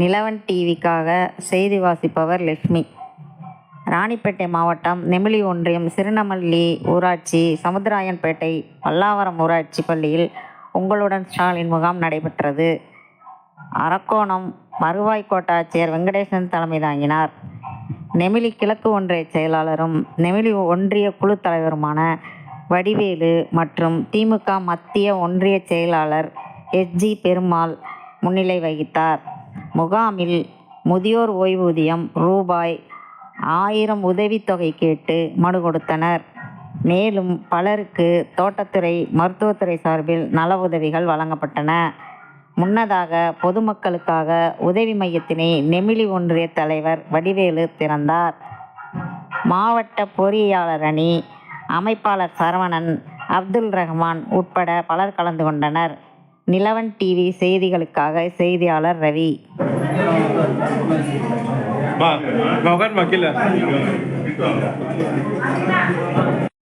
நிலவன் டிவிக்காக செய்தி வாசிப்பவர் லட்சுமி ராணிப்பேட்டை மாவட்டம் நெமிலி ஒன்றியம் சிறுநமல்லி ஊராட்சி சமுத்திராயன்பேட்டை பல்லாவரம் ஊராட்சி பள்ளியில் உங்களுடன் ஸ்டாலின் முகாம் நடைபெற்றது. அரக்கோணம் வருவாய் கோட்டாட்சியர் வெங்கடேசன் தலைமை தாங்கினார். நெமிலி கிழக்கு ஒன்றிய செயலாளரும் நெமிலி ஒன்றிய குழு தலைவருமான வடிவேலு மற்றும் திமுக மத்திய ஒன்றிய செயலாளர் எஸ்ஜி பெருமாள் முன்னிலை வகித்தார். முகாமில் முதியோர் ஓய்வூதியம் ரூபாய் ஆயிரம் உதவித்தொகை கேட்டு மனு கொடுத்தனர். மேலும் பலருக்கு தோட்டத்துறை மருத்துவத்துறை சார்பில் நல உதவிகள் வழங்கப்பட்டன. முன்னதாக பொதுமக்களுக்காக உதவி மையத்தினை நெமிலி ஒன்றிய தலைவர் வடிவேலு திறந்தார். மாவட்ட பொறியாளர் அணி அமைப்பாளர் சரவணன் அப்துல் ரஹ்மான் உட்பட பலர் கலந்து கொண்டனர். நிலவன் டிவி செய்திகளுக்காக செய்தியாளர் ரவி.